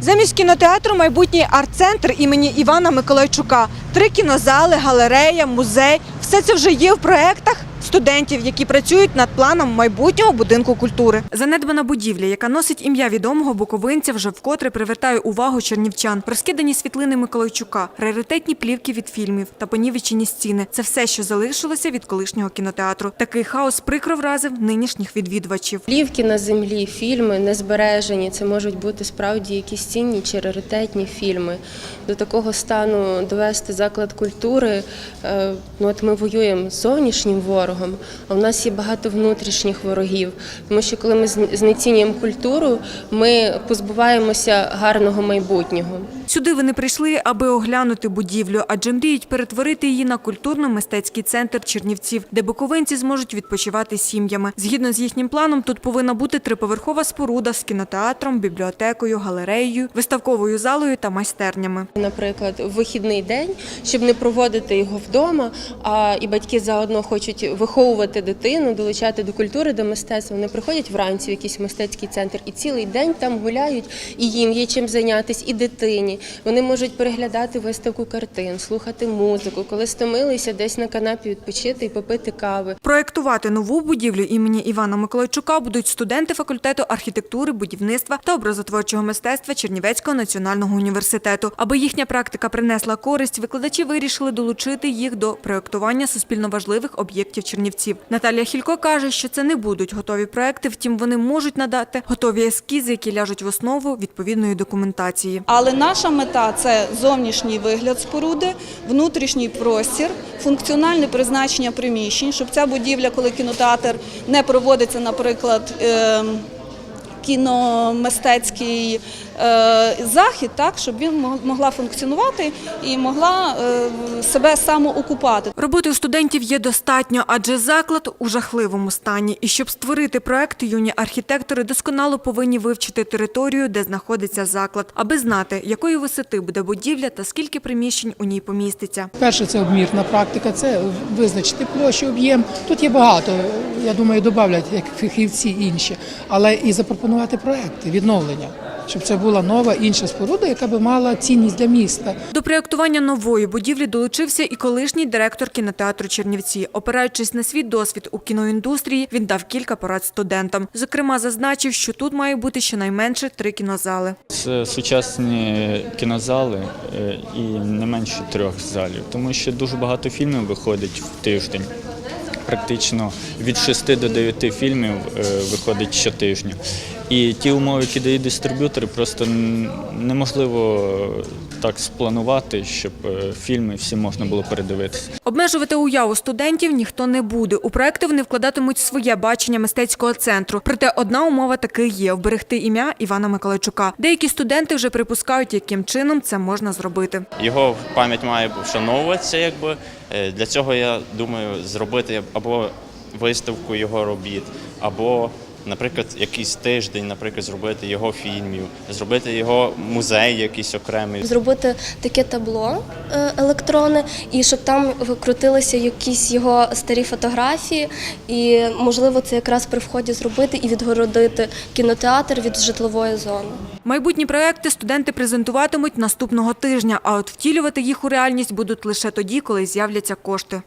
Замість кінотеатру майбутній арт-центр імені Івана Миколайчука. Три кінозали, галерея, музей все це вже є в проектах студентів, які працюють над планом майбутнього будинку культури. Занедбана будівля, яка носить ім'я відомого буковинця, вже вкотре привертає увагу чернівчан. Розкидані світлини Миколайчука, раритетні плівки від фільмів та понівечені стіни. Це все, що залишилося від колишнього кінотеатру. Такий хаос прикро вразив нинішніх відвідувачів. Плівки на землі, фільми не збережені. Це можуть бути справді якісь цінні чи раритетні фільми. До такого стану довести заклад культури. е, Ну от ми воюємо з зовнішнім ворогом, а в нас є багато внутрішніх ворогів. Тому що коли ми знецінюємо культуру, ми позбуваємося гарного майбутнього. Сюди вони прийшли, аби оглянути будівлю, адже мріють перетворити її на культурно-мистецький центр Чернівців, де буковинці зможуть відпочивати сім'ями. Згідно з їхнім планом, тут повинна бути триповерхова споруда з кінотеатром, бібліотекою, галереєю, виставковою залою та майстернями. Наприклад, вихідний день, щоб не проводити його вдома, а і батьки заодно хочуть виховувати дитину, долучати до культури, до мистецтва. Вони приходять вранці в якийсь мистецький центр і цілий день там гуляють, і їм є чим зайнятися, і дитині. Вони можуть переглядати виставку картин, слухати музику, коли стомилися десь на канапі відпочити і попити кави. Проєктувати нову будівлю імені Івана Миколайчука будуть студенти факультету архітектури, будівництва та образотворчого мистецтва Чернівецького національного університету. Аби їхня практика принесла користь, викладачі вирішили долучити їх до проєктування суспільно важливих об'єктів Чернівців. Наталія Хілько каже, що це не будуть готові проекти, втім вони можуть надати готові ескізи, які ляжуть в основу відповідної документації. Але наша мета це зовнішній вигляд споруди, внутрішній простір, функціональне призначення приміщень, щоб ця будівля, коли кінотеатр не проводиться, наприклад. Кіномистецький е, захід, так щоб він мог- могла функціонувати і могла е, себе самоокупати. Роботи у студентів є достатньо, адже заклад у жахливому стані. І щоб створити проект, юні архітектори досконало повинні вивчити територію, де знаходиться заклад, аби знати, якої висоти буде будівля та скільки приміщень у ній поміститься. Перше це обмірна практика, це визначити площу, об'єм. Тут є багато. Я думаю, додавлять як фахівці інші, але і запропонувати проекти відновлення, щоб це була нова інша споруда, яка би мала цінність для міста. До проєктування нової будівлі долучився і колишній директор кінотеатру Чернівці. Опираючись на свій досвід у кіноіндустрії, він дав кілька порад студентам. Зокрема, зазначив, що тут має бути щонайменше три кінозали. Це сучасні кінозали е, і не менше трьох залів, тому що дуже багато фільмів виходить в тиждень. Практично від 6 до 9 фільмів е, виходить щотижня. І ті умови, які дають дистриб'ютори, просто неможливо так спланувати, щоб е, фільми всі можна було передивитися. Обмежувати уяву студентів ніхто не буде. У проекти вони вкладатимуть своє бачення мистецького центру. Проте одна умова таки є – вберегти ім'я Івана Миколайчука. Деякі студенти вже припускають, яким чином це можна зробити. Його пам'ять має вшановуватися, якби Е, для цього я думаю зробити або виставку його робіт, або, наприклад, якийсь тиждень, наприклад, зробити його фільмів, зробити його музей якийсь окремий. зробити таке табло е, електронне, і щоб там крутилися якісь його старі фотографії, і можливо це якраз при вході зробити і відгородити кінотеатр від житлової зони. Майбутні проекти студенти презентуватимуть наступного тижня, а от втілювати їх у реальність будуть лише тоді, коли з'являться кошти.